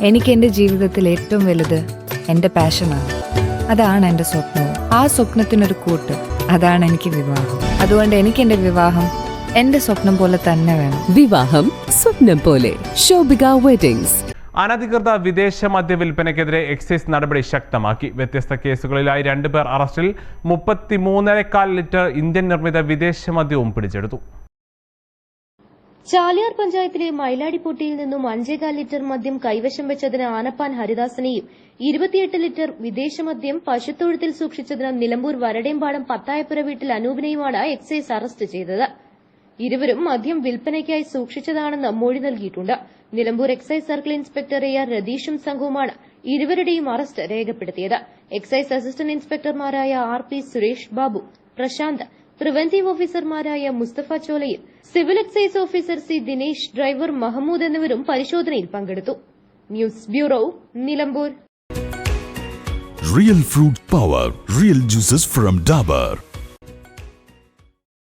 എനിക്ക് എന്റെ ജീവിതത്തിൽ ഏറ്റവും വലുത് എന്റെ പാഷനാണ്. അതാണ് എന്റെ സ്വപ്നവും. ആ സ്വപ്നത്തിനൊരു കൂട്ട്. അതാണ് എനിക്ക് വിവാഹം. അതുകൊണ്ട് എനിക്ക് എന്റെ വിവാഹം എന്റെ സ്വപ്നം പോലെ തന്നെ വേണം. വിവാഹം സ്വപ്നം പോലെ. ശോഭിക വെഡിങ്സ് അനധികൃത വിദേശ മദ്യ വിൽപ്പനയ്ക്കെതിരെ എക്സൈസ് നടപടി ശക്തമാക്കി. വ്യത്യസ്ത കേസുകളിലായി രണ്ടുപേർ അറസ്റ്റിൽ മുപ്പത്തിമൂന്നരക്കാൽ ലിറ്റർ ഇന്ത്യൻ നിർമ്മിത വിദേശ മദ്യവും പിടിച്ചെടുത്തു. ചാലിയാർ പഞ്ചായത്തിലെ മൈലാടിപ്പൊട്ടിയിൽ നിന്നും അഞ്ചേകാൽ ലിറ്റർ മദ്യം കൈവശം വെച്ചതിന് ആനപ്പാൻ ഹരിദാസനെയും ഇരുപത്തിയെട്ട് ലിറ്റർ വിദേശ മദ്യം പശുത്തൊഴുത്തിൽ സൂക്ഷിച്ചതിന് നിലമ്പൂർ വരടേമ്പാടം പത്തായപ്പുര വീട്ടിൽ അനൂപിനെയുമാണ് എക്സൈസ് അറസ്റ്റ് ചെയ്തത്. ഇരുവരും മദ്യം വിൽപ്പനയ്ക്കായി സൂക്ഷിച്ചതാണെന്ന് മൊഴി നൽകിയിട്ടുണ്ട്. Nilambur excise circle inspector A R രതീഷും സംഘവുമാണ് ഇരുവരുടെയും അറസ്റ്റ് രേഖപ്പെടുത്തിയത്. Excise assistant ഇൻസ്പെക്ടർമാരായ R P Suresh Babu Prashanth preventive ഓഫീസർമാരായ Mustafa ചോലയും civil excise officer C Dinesh driver Mahmood എന്നിവരും പരിശോധനയിൽ പങ്കെടുത്തു news bureau Nilambur real fruit power real juices from Dabur.